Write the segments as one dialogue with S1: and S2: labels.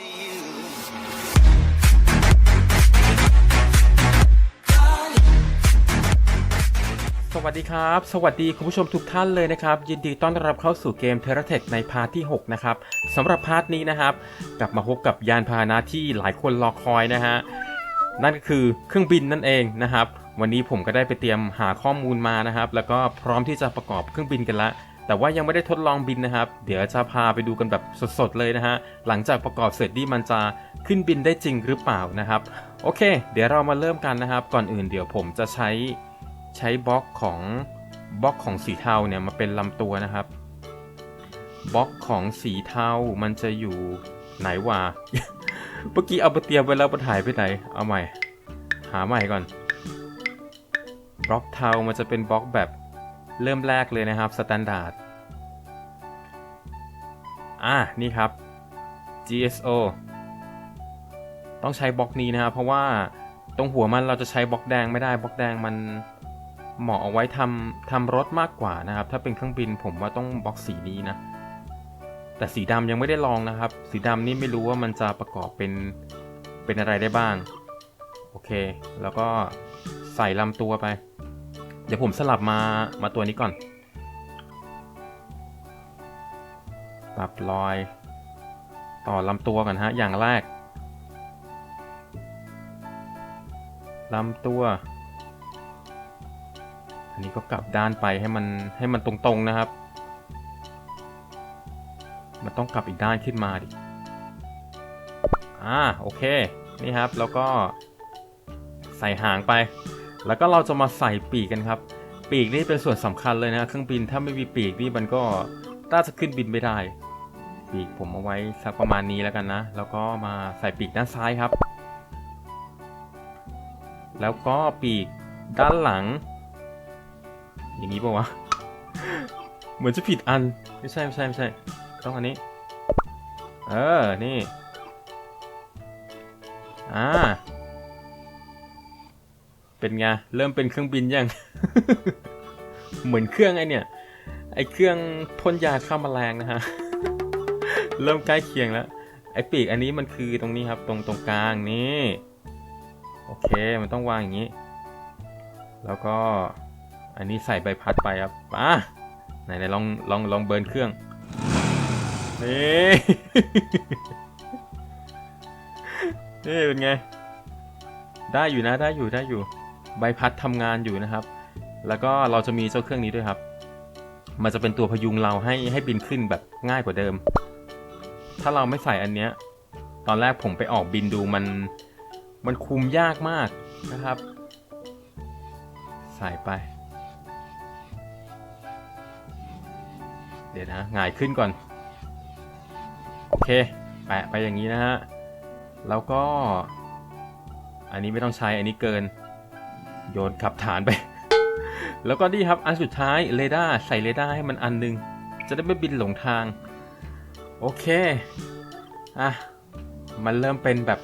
S1: สวัสดีครับ สวัสดีคุณผู้ชมทุกท่านเลยนะครับ ยินดีต้อนรับเข้าสู่เกม t e r a t e c h ในพาร์ทที่ 6 นะครับสำหรับพาร์ทนี้นะครับ กลับมาพบกับยานพาหนะที่หลายคนรอคอยนะฮะนั่นก็คือเครื่องบินนั่นเองนะครับ วันนี้ผมก็ได้ไปเตรียมหาข้อมูลมานะครับ แล้วก็พร้อมที่จะประกอบเครื่องบินกันแล้ว แต่ว่ายังไม่ได้ทดลองบินนะครับ เดี๋ยวจะพาไปดูกันแบบสดๆเลยนะฮะ หลังจากประกอบเสร็จนี่มันจะขึ้นบินได้จริงหรือเปล่านะครับ โอเค เดี๋ยวเรามาเริ่มกันนะครับ ก่อนอื่นเดี๋ยวผมจะใช้ใช้บล็อกของบล็อกของสีเทาเนี่ยมาเป็นลำตัวนะครับ บล็อกของสีเทามันจะอยู่ไหนวะ เมื่อกี้เอาไปเตรียมไว้แล้วมันหายไปไหน เอาใหม่ หาใหม่ก่อน บล็อกเทามันจะเป็นบล็อกแบบเริ่มแรกเลยนะครับสแตนดาร์ด อะนี่ครับ GSO ต้องใช้บล็อกนี้นะครับ เพราะว่าตรงหัวมันเราจะใช้บล็อกแดงไม่ได้บล็อกแดงมันเหมาะเอาไว้ทำทำรถมากกว่านะครับ ถ้าเป็นเครื่องบินผมว่าต้องบล็อกสีนี้นะ แต่สีดำยังไม่ได้ลองนะครับ สีดำนี่ไม่รู้ว่ามันจะประกอบเป็นเป็นอะไรได้บ้าง โอเค แล้วก็ใส่ลำตัวไป เดี๋ยวผมสลับมามาตัวนี้ก่อน ปรับรอย ต่อลำตัวก่อนฮะ อย่างแรกลำตัว อันนี้ก็กลับด้านไปให้มันให้มันตรงๆนะครับ มันต้องกลับอีกด้านขึ้นมาดิ อ่าโอเค นี่ครับแล้วก็ใส่หางไป แล้วก็เราจะมาใส่ปีกกันครับ ปีกนี่เป็นส่วนสำคัญเลยนะเครื่องบินถ้าไม่มีปีกนี่มันก็น่าจะขึ้นบินไม่ได้ ปีกผมเอาไว้สักประมาณนี้แล้วกันนะ แล้วก็มาใส่ปีกด้านซ้ายครับ แล้วก็ปีกด้านหลัง อย่างนี้ปะวะ เหมือนจะผิดอัน ไม่ใช่ไม่ใช่ไม่ใช่ ต้องอันนี้ เออ นี่ อ่า เป็นไง เริ่มเป็นเครื่องบินยัง เหมือนเครื่องไอเนี่ย ไอเครื่องพ่นยาฆ่าแมลงนะฮะ เริ่มใกล้เคียงแล้วไอปีกอันนี้มันคือตรงนี้ครับตรงตรงกลางนี่โอเคมันต้องวางอย่างนี้ แล้วก็อันนี้ใส่ใบพัดไปครับอะไหนไหนลองลองลองเบิร์นเครื่องนี่นี่เป็นไง ได้อยู่นะได้อยู่ได้อยู่ ใบพัดทำงานอยู่นะครับ แล้วก็เราจะมีเจ้าเครื่องนี้ด้วยครับ มันจะเป็นตัวพยุงเราให้ให้บินขึ้นแบบง่ายกว่าเดิม ถ้าเราไม่ใส่อันเนี้ย ตอนแรกผมไปออกบินดูมัน มันคุมยากมากนะครับ ใส่ไป เดี๋ยวนะหงายขึ้นก่อน โอเค แปะไปอย่างนี้นะฮะ แล้วก็ อันนี้ไม่ต้องใช้ อันนี้เกิน โยนขับฐานไป แล้วก็นี่ครับ อันสุดท้ายเรดาร์ใส่เรดาร์ให้มันอันหนึง จะได้ไม่บินหลงทาง โอเค อะ มันเริ่มเป็นแบบ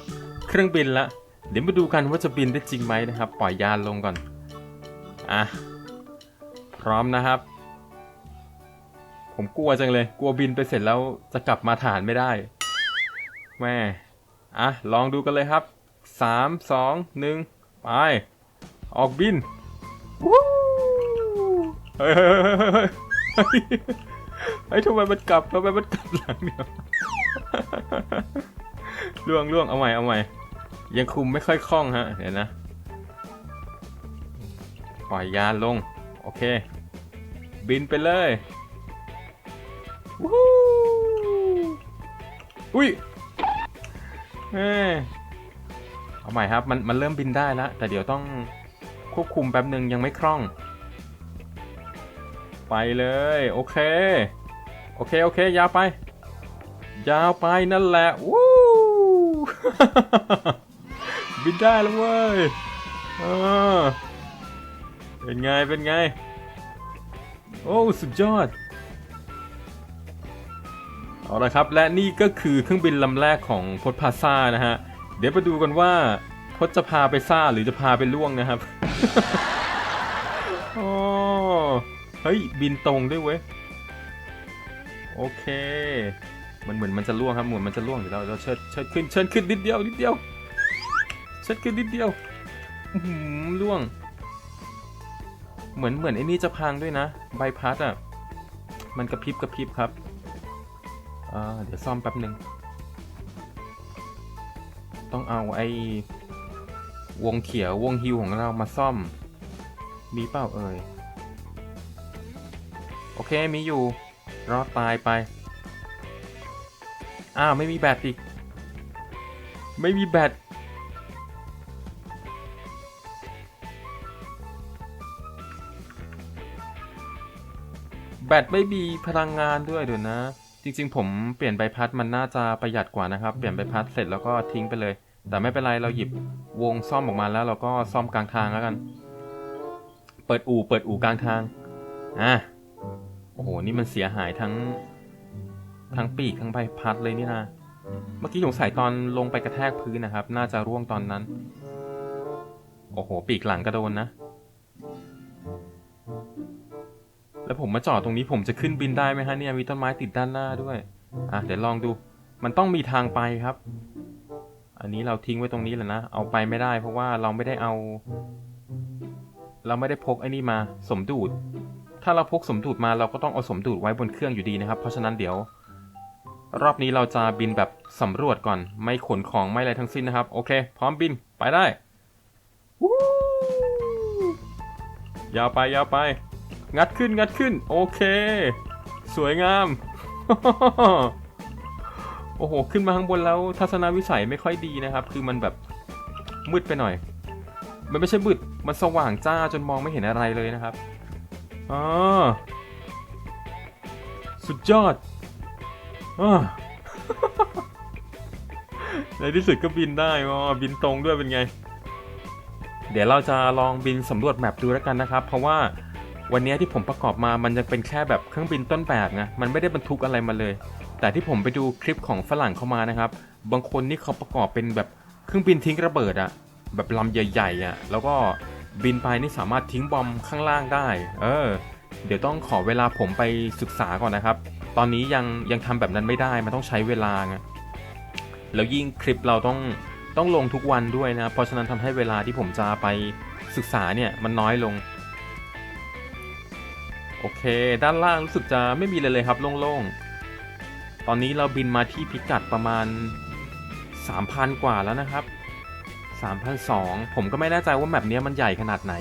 S1: เครื่องบินละ เดี๋ยวมาดูกันว่าจะบินได้จริงไหมนะครับ ปล่อยยานลงก่อน อะ พร้อมนะครับ ผมกลัวจังเลย กลัวบินไปเสร็จแล้วจะกลับมาฐานไม่ได้ แม่ อะ ลองดูกันเลยครับ สามสองหนึ่งไป ออกบิน วู้เฮ้ย เฮ้ทำไมมันกลับทำไมมันกลับหลังเดียวล่วงล่วงเอาใหม่เอาใหม่ ยังคุมไม่ค่อยคล่องฮะเดี๋ยวนะปล่อยยานลง โอเค บินไปเลยวู้อุ้ยเอ้ยเอาใหม่ครับ มันมันเริ่มบินได้แล้ว แต่เดี๋ยวต้องควบคุมแป๊บหนึ่งยังไม่คล่อง ไปเลย โอเค โอเค โอเค ยาวไป ยาวไปนั่นแหละวู้บินได้แล้วเว้ยเออเป็นไง เป็นไง โอ้ สุดยอด เอาละครับ และนี่ก็คือเครื่องบินลำแรกของพจน์พาซ่านะฮะ เดี๋ยวมาดูกันว่าพจน์จะพาไปซ่าหรือจะพาไปล่วงนะครับ โอ้ เฮ้ย บินตรงด้วยเว้ย โอเค มันเหมือนมันจะล่วงครับเหมือนมันจะล่วงเดี๋ยวเราเราเชิดเชิดขึ้นเชิดขึ้นนิดเดียวนิดเดียวเชิดขึ้นนิดเดียวหือล่วง เหมือนเหมือนไอ้นี่จะพังด้วยนะใบพัดอะมันกระพริบกระพริบครับอ่าเดี๋ยวซ่อมแป๊บหนึ่งต้องเอาไอ้วงเขียววงฮิวของเรามาซ่อม มีเปล่าเอ่ย โอเคมีอยู่ รอดตายไป อ้าว ไม่มีแบตอีก ไม่มีแบตแบตไม่มีพลังงานด้วยเดี๋ยวนะ จริง ๆ ผมเปลี่ยนใบพัดมันน่าจะประหยัดกว่านะครับ เปลี่ยนใบพัดเสร็จแล้วก็ทิ้งไปเลย แต่ไม่เป็นไรเราหยิบวงซ่อมออกมาแล้วเราก็ซ่อมกลางทางแล้วกัน เปิดอู่เปิดอู่กลางทาง อะ โอ้โห นี่มันเสียหายทั้ง ทั้งปีกทั้งใบพัดเลยนี่นะ เมื่อกี้สงสัยตอนลงไปกระแทกพื้นนะครับ น่าจะร่วงตอนนั้น โอ้โห ปีกหลังกระโดนนะ แล้วผมมาจอดตรงนี้ผมจะขึ้นบินได้ไหมฮะเนี่ย มีต้นไม้ติดด้านหน้าด้วย อะ เดี๋ยวลองดู มันต้องมีทางไปครับ อันนี้เราทิ้งไว้ตรงนี้แหละนะ เอาไปไม่ได้ เพราะว่าเราไม่ได้เอา เราไม่ได้พกไอ้นี่มา สมดูด ถ้าเราพกสมดูดมาเราก็ต้องเอาสมดูดไว้บนเครื่องอยู่ดีนะครับ เพราะฉะนั้นเดี๋ยว รอบนี้เราจะบินแบบสำรวจก่อน ไม่ขนของไม่อะไรทั้งสิ้นนะครับ โอเค พร้อมบินไปได้วู้ยาวไปยาวไป งัดขึ้นงัดขึ้น โอเค สวยงาม โอ้โห ขึ้นมาข้างบนแล้วทัศนวิสัยไม่ค่อยดีนะครับ คือมันแบบมืดไปหน่อย มันไม่ใช่มืด มันสว่างจ้าจนมองไม่เห็นอะไรเลยนะครับ อ๋อ สุดยอดอในที่สุดก็บินได้อ๋อบินตรงด้วยเป็นไง เดี๋ยวเราจะลองบินสำรวจแมปดูแล้วกันนะครับ เพราะว่าวันนี้ที่ผมประกอบมามันยังเป็นแค่แบบเครื่องบินต้นแบบไงมันไม่ได้บรรทุกอะไรมาเลย แต่ที่ผมไปดูคลิปของฝรั่งเข้ามานะครับ บางคนนี่เขาประกอบเป็นแบบเครื่องบินทิ้งระเบิดอะแบบลำใหญ่ๆอะแล้วก็ บินไปนี่สามารถทิ้งบอมข้างล่างได้ เออ เดี๋ยวต้องขอเวลาผมไปศึกษาก่อนนะครับ ตอนนี้ยังยังทำแบบนั้นไม่ได้ มันต้องใช้เวลาไงแล้วยิ่งคลิปเราต้องต้องลงทุกวันด้วยนะ เพราะฉะนั้นทำให้เวลาที่ผมจะไปศึกษาเนี่ยมันน้อยลง โอเค ด้านล่างรู้สึกจะไม่มีเลยเลยครับโล่งๆ ตอนนี้เราบินมาที่พิกัดประมาณ 3,000 กว่าแล้วนะครับ 3,200ผมก็ไม่แน่ใจว่าแมปนี้มันใหญ่ขนาดไหน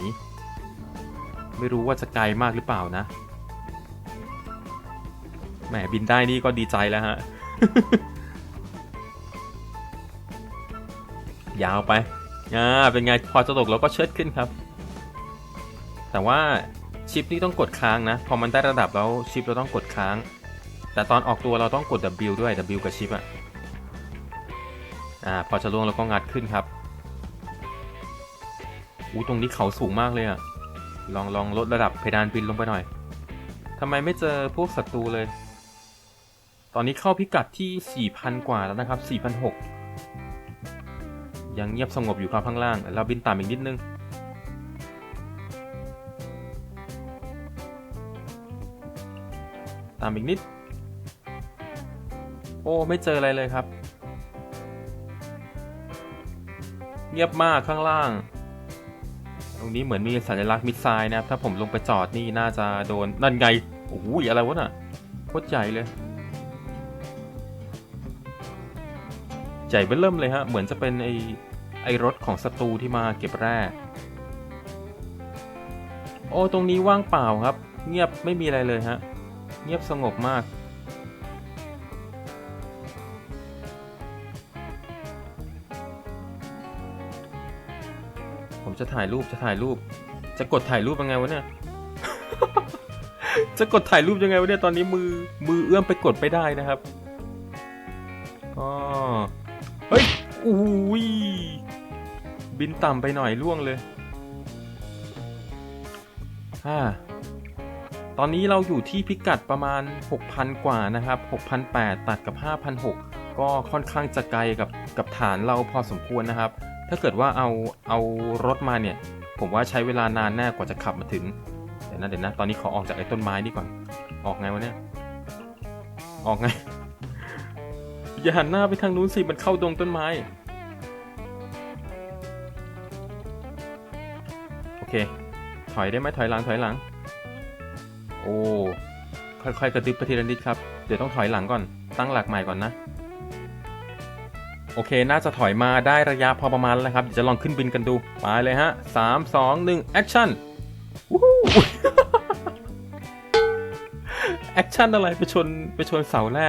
S1: ไม่รู้ว่าจะไกลมากหรือเปล่านะ แหมบินได้นี่ก็ดีใจแล้วฮะ ยาวไป อ่า เป็นไง พอจะตกเราก็เชิดขึ้นครับ แต่ว่าชิปนี่ต้องกดค้างนะ พอมันได้ระดับแล้วชิปเราต้องกดค้าง แต่ตอนออกตัวเราต้องกด W ด้วย W กับชิปอะ อ่า พอจะล่วงเราก็งัดขึ้นครับ อู้ตรงนี้เขาสูงมากเลยอะลองลองลดระดับเพดานบินลงไปหน่อยทำไมไม่เจอพวกศัตรูเลย ตอนนี้เข้าพิกัดที่ 4,000 กว่าแล้วนะครับ4,600ยังเงียบสงบอยู่ครับข้างล่าง เราบินต่ำอีกนิดนึงตามอีกนิด โอ้ ไม่เจออะไรเลยครับ เงียบมากข้างล่าง รงนี้เหมือนมีสัญลักษณ์มิสไซล์นะครับ ถ้าผมลงไปจอดนี่น่าจะโดน นั่นไง โอ้โหอะไรวะน่ะโคตรใหญ่เลย ใหญ่เบ้อเริ่มเลยฮะ เหมือนจะเป็นไอไอรถของศัตรูที่มาเก็บแร่โอ้ ตรงนี้ว่างเปล่าครับ เงียบไม่มีอะไรเลยฮะ เงียบสงบมาก จะถ่ายรูปจะถ่ายรูป จะกดถ่ายรูปยังไงวะเนี่ย จะกดถ่ายรูปยังไงวะเนี่ยตอนนี้มือมือเอื้อมไปกดไม่ได้นะครับอ๋อเฮ้ยอุ้ยบินต่ำไปหน่อยล่วงเลยฮ่าตอนนี้เราอยู่ที่พิกัดประมาณ 6,000 กว่านะครับ6,800ตัดกับ5,600ก็ค่อนข้างจะไกลกับกับฐานเราพอสมควรนะครับ ถ้าเกิดว่าเอาเอารถมาเนี่ย ผมว่าใช้เวลานานแน่กว่าจะขับมาถึง เดี๋ยวนะเดี๋ยวนะ ตอนนี้ขอออกจากไอ้ต้นไม้นี่ก่อน ออกไงวะเนี่ย ออกไง อย่าหันหน้าไปทางนู้นสิ มันเข้าดงต้นไม้ โอเค ถอยได้ไหมถอยหลังถอยหลัง โอ้ ค่อยๆกระดึบไปทีละนิดครับ เดี๋ยวต้องถอยหลังก่อน ตั้งหลักใหม่ก่อนนะ โอเค น่าจะถอยมาได้ระยะพอประมาณแล้วครับเดี๋ยวจะลองขึ้นบินกันดู ไปเลยฮะสามสองหนึ่งแอคชั่นวู้ฮู้แอคชั่นอะไรไปชนไปชนเสาแร่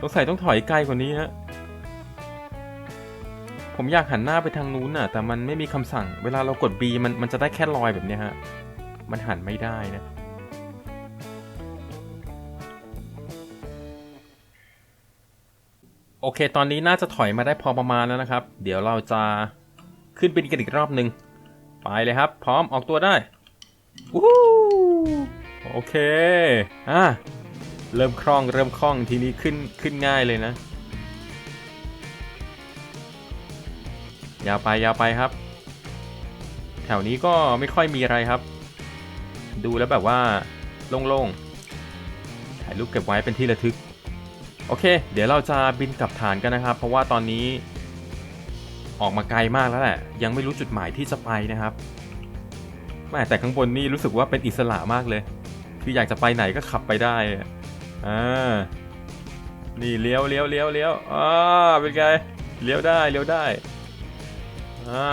S1: สงสัยต้องถอยไกลกว่านี้ฮะ ผมอยากหันหน้าไปทางนู้นน่ะ แต่มันไม่มีคำสั่ง เวลาเรากด B มันมันจะได้แค่ลอยแบบนี้ฮะ มันหันไม่ได้นะ โอเค ตอนนี้น่าจะถอยมาได้พอประมาณแล้วนะครับ เดี๋ยวเราจะขึ้นบินกันอีกรอบหนึ่งไปเลยครับ พร้อมออกตัวได้วู้โอเคอะเริ่มคล่องเริ่มคล่องทีนี้ขึ้นขึ้นง่ายเลยนะ ยาวไปยาวไปครับ แถวนี้ก็ไม่ค่อยมีอะไรครับ ดูแล้วแบบว่าโล่งๆถ่ายรูปเก็บไว้เป็นที่ระทึก โอเค เดี๋ยวเราจะบินกลับฐานกันนะครับ เพราะว่าตอนนี้ออกมาไกลมากแล้วแหละ ยังไม่รู้จุดหมายที่จะไปนะครับแม่แต่ข้างบนนี่รู้สึกว่าเป็นอิสระมากเลย คืออยากจะไปไหนก็ขับไปได้อ่านี่เลี้ยวเลี้ยวเลี้ยวเลี้ยวอ่าเป็นไงเลี้ยวได้เลี้ยวได้อ่า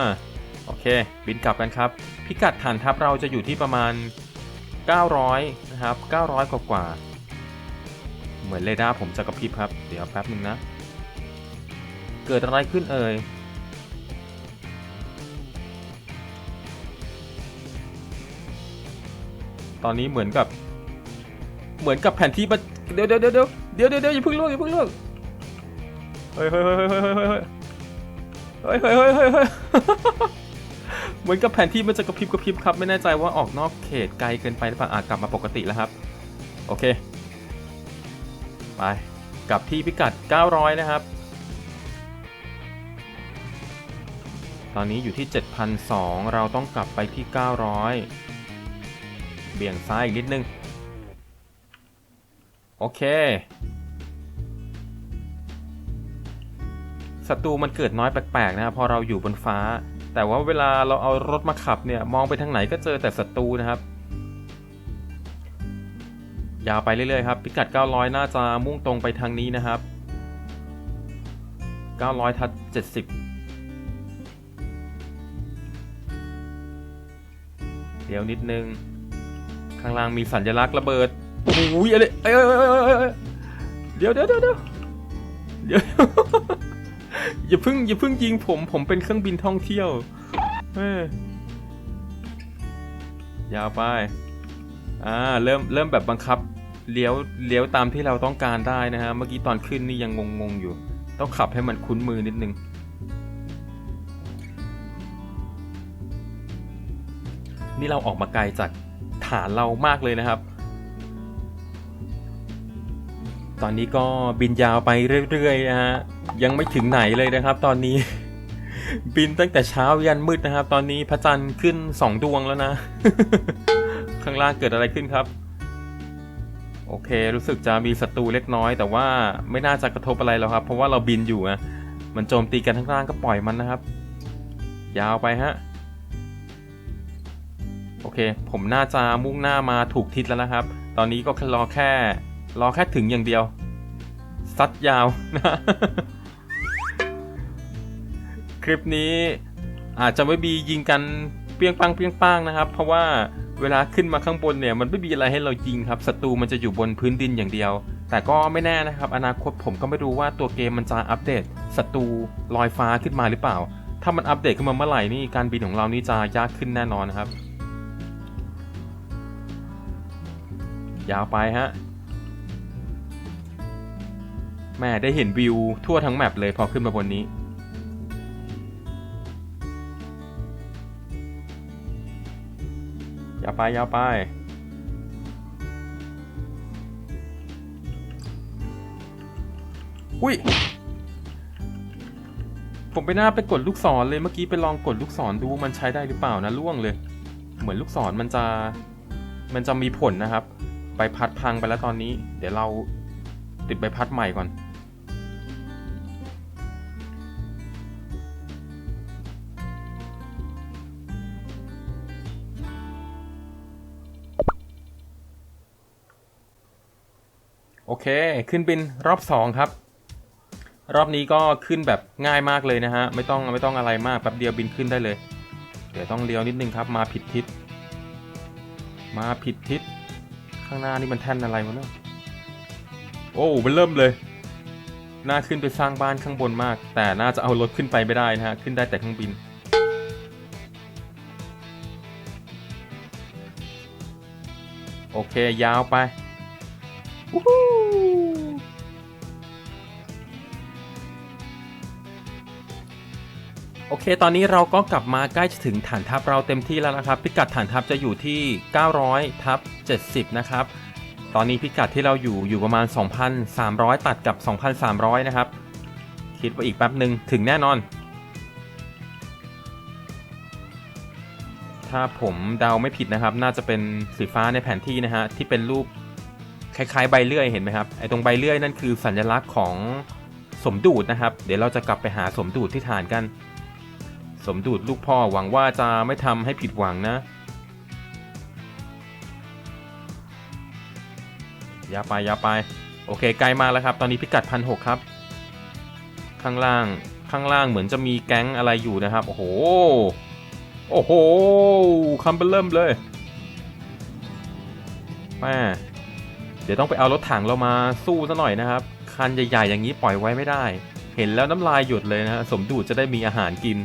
S1: โอเค บินกลับกันครับ พิกัดฐานทัพเราจะอยู่ที่ประมาณ 900 นะครับ 900 กว่ากว่า เหมือนเรดาร์ผมจะกระพริบครับ เดี๋ยวแป๊บนึงนะ เกิดอะไรขึ้นเอ่ย ตอนนี้เหมือนกับ เหมือนกับแผนที่มันเดี๋ยวเดี๋ยวเดี๋ยวเดี๋ยวเดี๋ยวเดี๋ยวเดี๋ยวอย่าเพิ่งล่วงอย่าเพิ่งล่วงเฮ้ยเฮ้ยเฮ้ยเฮ้ยเฮ้ยเฮ้ยเฮ้ยเฮ้ยเฮ้ยเฮ้ยเฮ้ยเหมือนกับแผนที่มันจะกระพริบกระพริบครับ ไม่แน่ใจว่าออกนอกเขตไกลเกินไปหรือเปล่าอะกลับมาปกติแล้วครับ โอเค ไปกลับที่พิกัด 900 นะครับ ตอนนี้อยู่ที่7,200เราต้องกลับไปที่ 900 เบี่ยงซ้ายอีกนิดนึง โอเคศัตรูมันเกิดน้อยแปลกๆนะครับพอเราอยู่บนฟ้า แต่ว่าเวลาเราเอารถมาขับเนี่ยมองไปทางไหนก็เจอแต่ศัตรูนะครับ ยาวไปเรื่อยๆครับ พิกัด 900 น่าจะมุ่งตรงไปทางนี้นะครับ 900 ทัด 70 เดี๋ยวนิดนึง ข้างล่างมีสัญลักษณ์ระเบิดโอ้โหอะไรเอ้ยเดี๋ยวเดี๋ยวเดี๋ยวเดี๋ยวเดี๋ยวอย่าเพิ่งอย่าเพิ่งยิงผม ผมเป็นเครื่องบินท่องเที่ยวเอ้ยยาวไปอ่าเริ่มเริ่มแบบบังคับ เลี้ยวเลี้ยวตามที่เราต้องการได้นะฮะ เมื่อกี้ตอนขึ้นนี่ยังงงๆอยู่ ต้องขับให้มันคุ้นมือนิดนึง นี่เราออกมาไกลจากฐานเรามากเลยนะครับ ตอนนี้ก็บินยาวไปเรื่อยๆนะฮะ ยังไม่ถึงไหนเลยนะครับ ตอนนี้ บินตั้งแต่เช้ายันมืดนะครับ ตอนนี้พระจันทร์ขึ้นสองดวงแล้วนะ ข้างล่างเกิดอะไรขึ้นครับ โอเค รู้สึกจะมีศัตรูเล็กน้อย แต่ว่าไม่น่าจะกระทบอะไรแล้วครับ เพราะว่าเราบินอยู่อะมันโจมตีกันข้งล่างก็ปล่อยมันนะครับ ยาวไปฮะ โอเค ผมน่าจะมุ่งหน้ามาถูกทิศแล้วนะครับ ตอนนี้ก็รอแค่ รอแค่ถึงอย่างเดียว ซัดยาวนะ คลิปนี้อาจจะไม่มียิงกันเปี้ยงปังเปี้ยงปังนะครับ เพราะว่า เวลาขึ้นมาข้างบนเนี่ยมันไม่มีอะไรให้เรายิงครับศัตรูมันจะอยู่บนพื้นดินอย่างเดียว แต่ก็ไม่แน่นะครับ อนาคตผมก็ไม่รู้ว่าตัวเกมมันจะอัปเดตศัตรูลอยฟ้าขึ้นมาหรือเปล่า ถ้ามันอัปเดตขึ้นมาเมื่อไหร่นี่การบินของเรานี่จะยากขึ้นแน่นอนครับ ยาวไปฮะแม่ได้เห็นวิวทั่วทั้งแมปเลยพอขึ้นมาบนนี้ ยาวไปยาวไป อุ้ย ผมไปหน้าไปกดลูกศรเลยเมื่อกี้ไปลองกดลูกศรดูมันใช้ได้หรือเปล่านะล่วงเลย เหมือนลูกศรมันจะ มันจะมีผลนะครับ ใบพัดพังไปแล้วตอนนี้ เดี๋ยวเราติดใบพัดใหม่ก่อน เค ขึ้นบินรอบสองครับ รอบนี้ก็ขึ้นแบบง่ายมากเลยนะฮะ ไม่ต้องไม่ต้องอะไรมากแป๊บเดียวบินขึ้นได้เลย เดี๋ยวต้องเลี้ยวนิดนึงครับ มาผิดทิศ มาผิดทิศ ข้างหน้านี่มันแท่นอะไรวะเนี่ยโอ้มันเริ่มเลย น่าขึ้นไปสร้างบ้านข้างบนมาก แต่น่าจะเอารถขึ้นไปไม่ได้นะฮะ ขึ้นได้แต่เครื่องบินโอเค ยาวไป โอเค ตอนนี้เราก็กลับมาใกล้จะถึงฐานทัพเราเต็มที่แล้วนะครับ พิกัดฐานทัพจะอยู่ที่ 900ทับ70 นะครับ ตอนนี้พิกัดที่เราอยู่อยู่ประมาณ 2,300 ตัดกับ 2,300 นะครับ คิดว่าอีกแป๊บหนึ่งถึงแน่นอน ถ้าผมเดาไม่ผิดนะครับ น่าจะเป็นสีฟ้าในแผนที่นะฮะที่เป็นรูป คล้ายๆใบเลื่อยเห็นไหมครับไอ้ตรงใบเลื่อยนั่นคือสัญลักษณ์ของสมดูดนะครับ เดี๋ยวเราจะกลับไปหาสมดูดที่ฐานกัน สมดูดลูกพ่อหวังว่าจะไม่ทำให้ผิดหวังนะอย่าไปอย่าไป โอเคไกลมาแล้วครับ ตอนนี้พิกัดพันหกครับ ข้างล่างข้างล่างเหมือนจะมีแก๊งอะไรอยู่นะครับ โอ้โห โอ้โหคำเป็นเริ่มเลยแม่ เดี๋ยวต้องไปเอารถถังเรามาสู้ซะหน่อยนะครับ คันใหญ่ๆอย่างนี้ปล่อยไว้ไม่ได้ เห็นแล้วน้ำลายหยดเลยนะฮะสมดูดจะได้มีอาหารกิน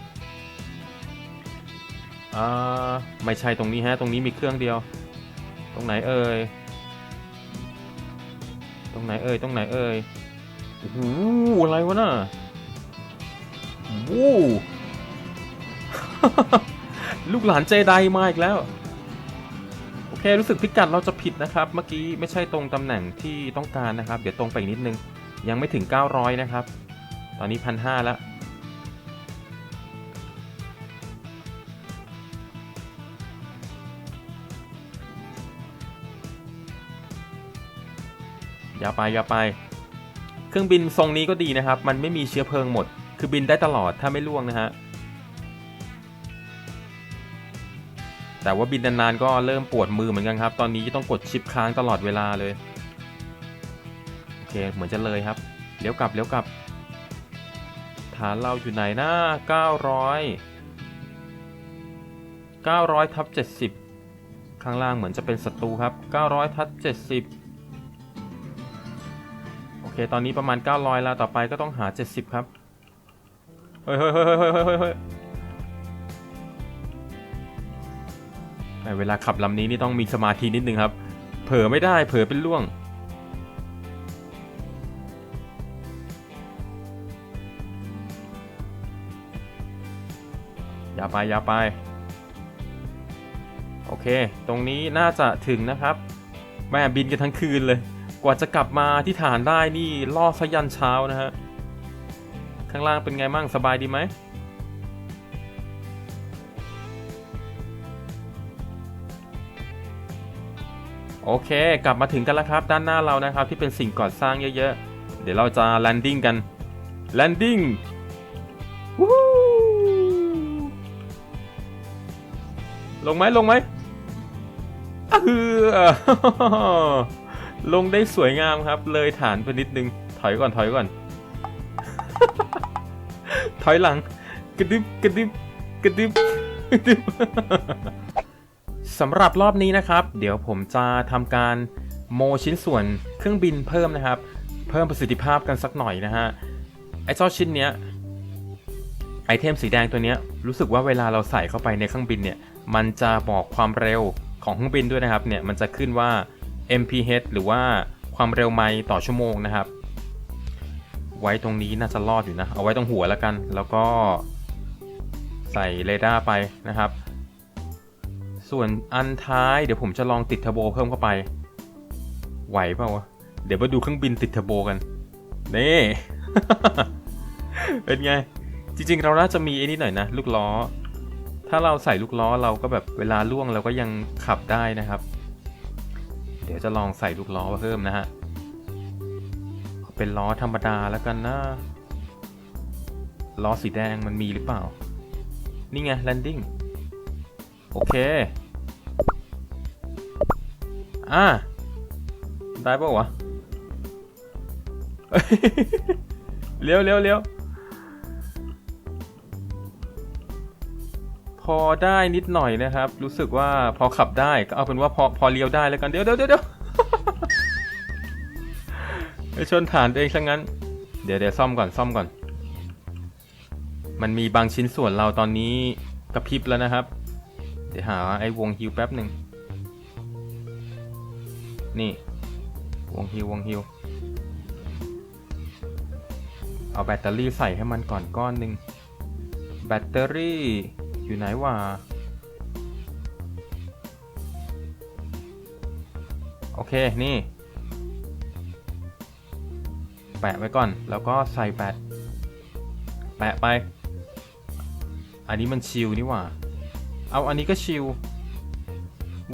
S1: อ่าไม่ใช่ตรงนี้ฮะ ตรงนี้มีเครื่องเดียว ตรงไหนเอ่ย ตรงไหนเอ่ย ตรงไหนเอ่ยโอ้โหอะไรวะน่ะวู้ลูกหลานเจไดมาอีกแล้ว เครู้สึกพิกัดเราจะผิดนะครับ เมื่อกี้ไม่ใช่ตรงตำแหน่งที่ต้องการนะครับ เดี๋ยวตรงไปนิดนึง ยังไม่ถึง 900 นะครับ ตอนนี้พันห้าแล้ว อย่าไปอย่าไป เครื่องบินทรงนี้ก็ดีนะครับ มันไม่มีเชื้อเพลิงหมด คือบินได้ตลอดถ้าไม่ล่วงนะฮะ แต่ว่าบินนานๆก็เริ่มปวดมือเหมือนกันครับ ตอนนี้ต้องกดชิปค้างตลอดเวลาเลย โอเค เหมือนจะเลยครับ เลี้ยวกลับเลี้ยวกลับ ฐานเราอยู่ไหนนะ900 900ทับ70 ข้างล่างเหมือนจะเป็นศัตรูครับ 900ทับ70 โอเค ตอนนี้ประมาณ 900 แล้ว ต่อไปก็ต้องหา 70 ครับ เฮ้ยเฮ้ยเฮ้ยเฮ้ยเฮ้ย เวลาขับลำนี้นี่ต้องมีสมาธินิดนึงครับ เผลอไม่ได้ เผลอเป็นล่วง อย่าไปอย่าไป โอเค ตรงนี้น่าจะถึงนะครับ แม่บินกันทั้งคืนเลย กว่าจะกลับมาที่ฐานได้นี่ล่อซะยันเช้านะฮะ ข้างล่างเป็นไงมั่งสบายดีไหม โอเค กลับมาถึงกันแล้วครับ ด้านหน้าเรานะครับ ที่เป็นสิ่งก่อสร้างเยอะๆ เดี๋ยวเราจะแลนดิ้งกันแลนดิ้งลงไหมลงไหมอือลงได้สวยงามครับ เลยฐานไปนิดนึง ถอยก่อนถอยก่อน ถอยหลัง กระดึบกระดึบกระดึบกระดึบ สำหรับรอบนี้นะครับ เดี๋ยวผมจะทำการโมชิ้นส่วนเครื่องบินเพิ่มนะครับ เพิ่มประสิทธิภาพกันสักหน่อยนะฮะไอ้เจ้าชิ้นเนี้ยไอเทมสีแดงตัวเนี้ยรู้สึกว่าเวลาเราใส่เข้าไปในเครื่องบินเนี่ยมันจะบอกความเร็วของเครื่องบินด้วยนะครับเนี่ยมันจะขึ้นว่า mph หรือว่าความเร็วไมล์ต่อชั่วโมงนะครับ ไว้ตรงนี้น่าจะรอดอยู่นะ เอาไว้ตรงหัวแล้วกัน แล้วก็ใส่เรดาร์ไปนะครับ ส่วนอันท้ายเดี๋ยวผมจะลองติดเทอร์โบเพิ่มเข้าไป ไหวเปล่าวะ เดี๋ยวมาดูเครื่องบินติดเทอร์โบกัน นี่ เป็นไง จริงๆ เราน่าจะมีไอ้นี่หน่อยนะ ลูกล้อ ถ้าเราใส่ลูกล้อเราก็แบบเวลาล่วงเราก็ยังขับได้นะครับ เดี๋ยวจะลองใส่ลูกล้อเพิ่มนะฮะ เป็นล้อธรรมดาแล้วกันนะ ล้อสีแดงมันมีหรือเปล่า นี่ไง landing โอเค อ่าได้ปะวะเลี้ยวเลี้ยวเลี้ยวพอได้นิดหน่อยนะครับ รู้สึกว่าพอขับได้ก็เอาเป็นว่าพอพอเลี้ยวได้แล้วกันเดี๋ยวเดี๋ยวเดี๋ยวไปชนฐานตัวเองซะงั้น เดี๋ยวเดี๋ยวซ่อมก่อนซ่อมก่อน มันมีบางชิ้นส่วนเราตอนนี้กระพริบแล้วนะครับ เดี๋ยวหาไอ้วงฮิวแป๊บหนึ่ง นี่ วงฮิววงฮิว เอาแบตเตอรี่ใส่ให้มันก่อนก้อนหนึ่งแบตเตอรี่อยู่ไหนวะโอเค นี่ แปะไว้ก่อน แล้วก็ใส่แบตแปะไป อันนี้มันชิลนี่หว่า เอาอันนี้ก็ชิล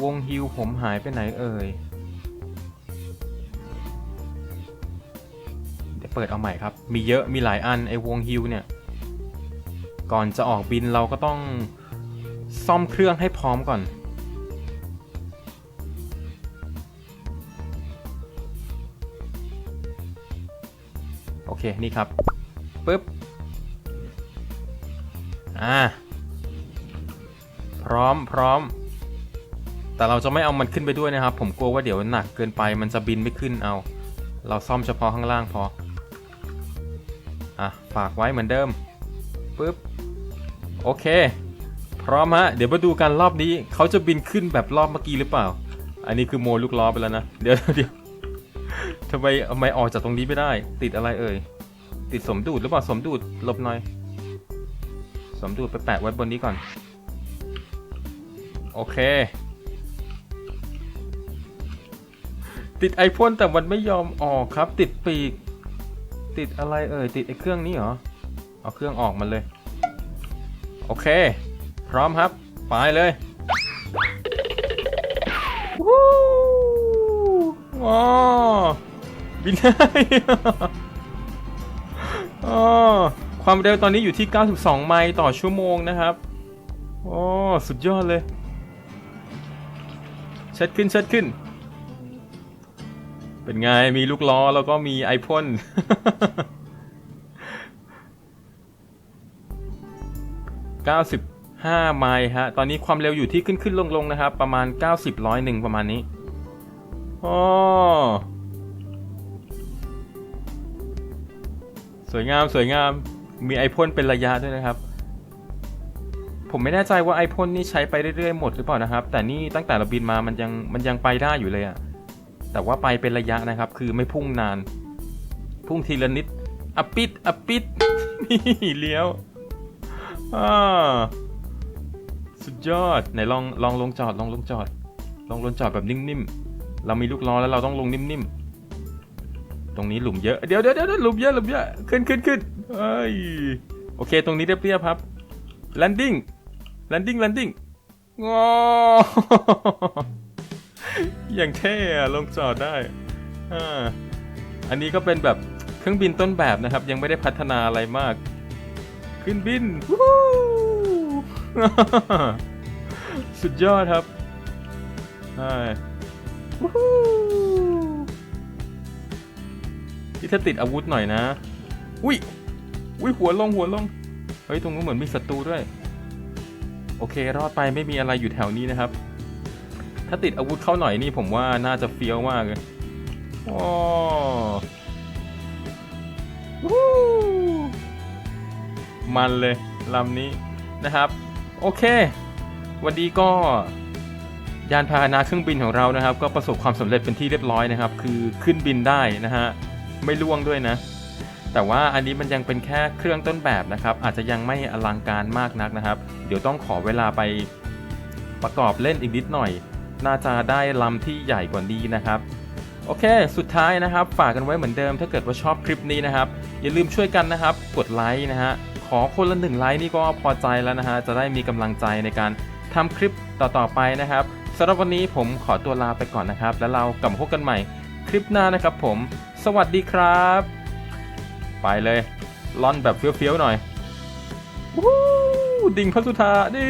S1: วงฮิวผมหายไปไหนเอ่ย เปิดเอาใหม่ครับ มีเยอะมีหลายอันไอวงฮิวเนี่ย ก่อนจะออกบินเราก็ต้องซ่อมเครื่องให้พร้อมก่อน โอเค นี่ครับปึ๊บ อ่า พร้อมพร้อม แต่เราจะไม่เอามันขึ้นไปด้วยนะครับ ผมกลัวว่าเดี๋ยวหนักเกินไปมันจะบินไม่ขึ้นเอา เราซ่อมเฉพาะข้างล่างพอ อะฝากไว้เหมือนเดิมปึ๊บโอเค พร้อมฮะ เดี๋ยวมาดูกันรอบนี้ เขาจะบินขึ้นแบบรอบเมื่อกี้หรือเปล่า อันนี้คือโมลูกล้อไปแล้วนะ เดี๋ยวเดี๋ยวทำไมทำไมออกจากตรงนี้ไม่ได้ ติดอะไรเอ่ย ติดสมดูดหรือเปล่าสมดูดลบหน่อย สมดูดไปแปะไว้บนนี้ก่อน โอเค ติดไอพ่นแต่มันไม่ยอมออกครับ ติดปีก ติดอะไรเอ่ยติดไอ้เครื่องนี้เหรอ เอาเครื่องออกมาเลย โอเค พร้อมครับ ไปเลยวู้ว้าบินได้อ๋อความเร็วตอนนี้อยู่ที่ 92 ไมล์ต่อชั่วโมงนะครับโอ้สุดยอดเลย เช็ดขึ้นเช็ดขึ้น เป็นไงมีลูกล้อแล้วก็มีไอพ่น95ไมล์ฮะ ตอนนี้ความเร็วอยู่ที่ขึ้นขึ้นลงลงนะครับ ประมาณ 90ร้อยหนึ่งประมาณนี้อ๋อสวยงามสวยงาม มีไอพ่นเป็นระยะด้วยนะครับ ผมไม่แน่ใจว่าไอพ่นนี่ใช้ไปเรื่อยๆหมดหรือเปล่านะครับ แต่นี่ตั้งแต่เราบินมามันยังมันยังไปได้อยู่เลยอะ แต่ว่าไปเป็นระยะนะครับ คือไม่พุ่งนาน พุ่งทีละนิดอะปิดอะปิดนี่เลี้ยวอ่าสุดยอดไหนลองลองลงจอดลองลงจอด ลองลงจอดแบบนิ่มๆเรามีลูกล้อแล้วเราต้องลงนิ่มๆตรงนี้หลุมเยอะเดี๋ยวเดี๋ยวเดี๋ยวหลุมเยอะหลุมเยอะขึ้นขึ้นขึ้นเอ้ยโอเค ตรงนี้เรียบๆครับ landing landing landing งอ อย่างเท่อะลงจอดได้อ่าอันนี้ก็เป็นแบบเครื่องบินต้นแบบนะครับ ยังไม่ได้พัฒนาอะไรมาก ขึ้นบินสุดยอดครับใช่ที่ถ้าติดอาวุธหน่อยนะ อุ้ย อุ้ยหัวลงหัวลง เฮ้ย ตรงนู้นเหมือนมีศัตรูด้วย โอเค รอดไปไม่มีอะไรอยู่แถวนี้นะครับ ถ้าติดอาวุธเข้าหน่อยนี่ผมว่าน่าจะเฟี้ยวมากเลยอ๋อวู้มันเลยลำนี้นะครับ โอเค วันนี้ก็ยานพาหนะเครื่องบินของเรานะครับ ก็ประสบความสำเร็จเป็นที่เรียบร้อยนะครับ คือขึ้นบินได้นะฮะไม่ล่วงด้วยนะ แต่ว่าอันนี้มันยังเป็นแค่เครื่องต้นแบบนะครับ อาจจะยังไม่อลังการมากนักนะครับ เดี๋ยวต้องขอเวลาไปประกอบเล่นอีกนิดหน่อย น่าจะได้ลำที่ใหญ่กว่านี้นะครับ โอเค สุดท้ายนะครับ ฝากกันไว้เหมือนเดิม ถ้าเกิดว่าชอบคลิปนี้นะครับ อย่าลืมช่วยกันนะครับ กดไลค์นะฮะ ขอคนละหนึ่งไลค์นี่ก็พอใจแล้วนะฮะ จะได้มีกำลังใจในการทำคลิปต่อๆไปนะครับสำหรับวันนี้ผมขอตัวลาไปก่อนนะครับ แล้วเรากลับมาพบกันใหม่คลิปหน้านะครับผม สวัสดีครับ ไปเลยล่อนแบบเฟี้ยวๆหน่อยวู้ดิ่งพระสุธาดิ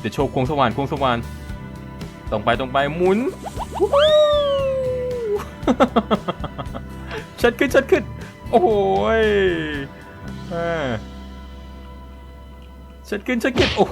S1: เดี๋ยวโชว์ควงสว่านควงสว่านตรงไปตรงไปหมุนชัดขึ้นชัดขึ้น โอ้ยชัดขึ้นชัดขึ้นโอ้